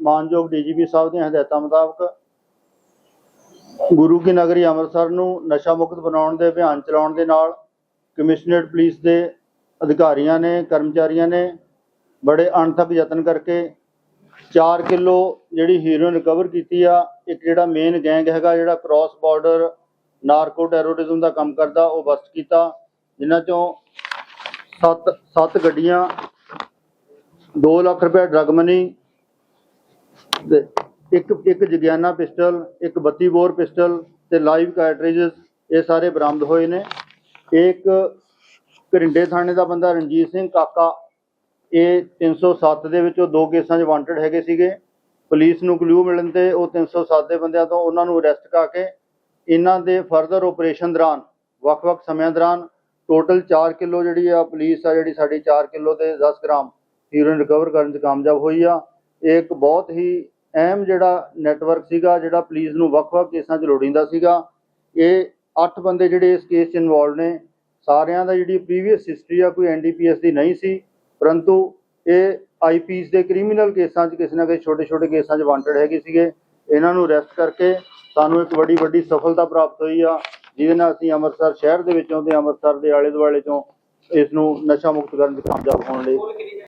ਮਾਨਯੋਗ ਡੀਜੀਪੀ ਸਾਹਿਬ ਦੀਆਂ ਹਦਾਇਤਾਂ ਮੁਤਾਬਕ ਗੁਰੂ ਕੀ ਨਗਰੀ ਅੰਮ੍ਰਿਤਸਰ ਨੂੰ ਨਸ਼ਾ ਮੁਕਤ ਬਣਾਉਣ ਦੇ, ਅਭਿਆਨ ਚਲਾਉਣ ਦੇ ਨਾਲ ਕਮਿਸ਼ਨਰੇਟ ਪੁਲਿਸ ਦੇ ਅਧਿਕਾਰੀਆਂ ਨੇ, ਕਰਮਚਾਰੀਆਂ ਨੇ ਬੜੇ ਅਣਥੱਕ ਯਤਨ ਕਰਕੇ 4 ਕਿਲੋ ਜਿਹੜੀ ਹੀਰੋਇਨ ਰਿਕਵਰ ਕੀਤੀ ਆ, ਇੱਕ ਜਿਹੜਾ ਮੇਨ ਗੈਂਗ ਹੈਗਾ ਜਿਹੜਾ ਕ੍ਰਾਸ ਬਾਰਡਰ ਨਾਰਕੋ ਟੈਰੋਰਿਜ਼ਮ ਦਾ ਕੰਮ ਕਰਦਾ, ਉਹ ਬਸਟ ਕੀਤਾ, ਜਿਨ੍ਹਾਂ ਚੋਂ 7 7 ਗੱਡੀਆਂ 2 ਲੱਖ ਰੁਪਏ ਡਰਗ ਮਨੀ ਤੇ ਇੱਕ ਇੱਕ ਜਗਿਆਨਾ ਪਿਸਟਲ, ਇੱਕ 32 ਬੋਰ ਪਿਸਟਲ ਤੇ ਲਾਈਵ ਕਾਰਟ੍ਰਿਜਸ ਇਹ ਸਾਰੇ ਬਰਾਮਦ ਹੋਏ ਨੇ। ਇੱਕ ਕਰਿੰਡੇ ਥਾਣੇ ਦਾ ਬੰਦਾ ਰਣਜੀਤ ਸਿੰਘ ਕਾਕਾ, ਇਹ 307 ਦੇ ਵਿੱਚੋਂ ਦੋ ਕੇਸਾਂ 'ਚ ਵਾਂਟਡ ਹੈਗੇ ਸੀਗੇ। ਪੁਲਿਸ ਨੂੰ ਕਲੂ ਮਿਲਣ ਤੇ ਉਹ 307 ਦੇ ਬੰਦਿਆਂ ਤੋਂ ਉਹਨਾਂ ਨੂੰ ਅਰੈਸਟ ਕਰਕੇ ਇਹਨਾਂ ਦੇ ਫਰਦਰ ਆਪਰੇਸ਼ਨ ਦੌਰਾਨ, ਵੱਖ-ਵੱਖ ਸਮਿਆਂ ਦੌਰਾਨ ਟੋਟਲ 4 ਕਿਲੋ ਜਿਹੜੀ ਆ, ਪੁਲਿਸ ਆ ਜਿਹੜੀ ਸਾਡੀ 4 ਕਿਲੋ ਤੇ 10 ਗ੍ਰਾਮ ਹੀਰੋਇਨ ਰਿਕਵਰ ਕਰਨ 'ਚ ਕਾਮਯਾਬ ਹੋਈ ਆ। ਇੱਕ ਬਹੁਤ ਹੀ ਅਹਿਮ ਜਿਹੜਾ ਨੈਟਵਰਕ ਸੀਗਾ, ਜਿਹੜਾ ਪੁਲਿਸ ਨੂੰ ਵੱਖ-ਵੱਖ ਕੇਸਾਂ 'ਚ ਲੋੜੀਂਦਾ ਸੀਗਾ। ਇਹ 8 ਬੰਦੇ ਜਿਹੜੇ ਇਸ ਕੇਸ 'ਚ ਇਨਵੋਲਡ ਨੇ, ਸਾਰਿਆਂ ਦਾ ਜਿਹੜੀ ਪ੍ਰੀਵੀਅਸ ਹਿਸਟਰੀ ਆ, ਕੋਈ ਐਨਡੀਪੀਐਸ ਦੀ ਨਹੀਂ ਸੀ। ਪਰੰਤੂ ਇਹ ਆਈਪੀਸ ਦੇ ਕ੍ਰਿਮੀਨਲ ਕੇਸਾਂ 'ਚ ਕਿਸੇ ਨਾ ਕਿਸੇ ਛੋਟੇ-ਛੋਟੇ ਕੇਸਾਂ 'ਚ ਵਾਂਟਡ ਹੈਗੇ ਸੀਗੇ। ਇਹਨਾਂ ਨੂੰ ਅਰੈਸਟ ਕਰਕੇ ਸਾਨੂੰ ਇੱਕ ਵੱਡੀ ਵੱਡੀ ਸਫਲਤਾ ਪ੍ਰਾਪਤ ਹੋਈ ਆ, ਜਿਹਦੇ ਨਾਲ ਅਸੀਂ ਅੰਮ੍ਰਿਤਸਰ ਸ਼ਹਿਰ ਦੇ ਵਿੱਚੋਂ ਤੇ ਅੰਮ੍ਰਿਤਸਰ ਦੇ ਆਲੇ ਦੁਆਲੇ ਚੋਂ ਇਸ ਨੂੰ ਨਸ਼ਾ ਮੁਕਤ ਕਰਨ 'ਚ ਕਾਮਯਾਬ ਹੋਣ ਲਈ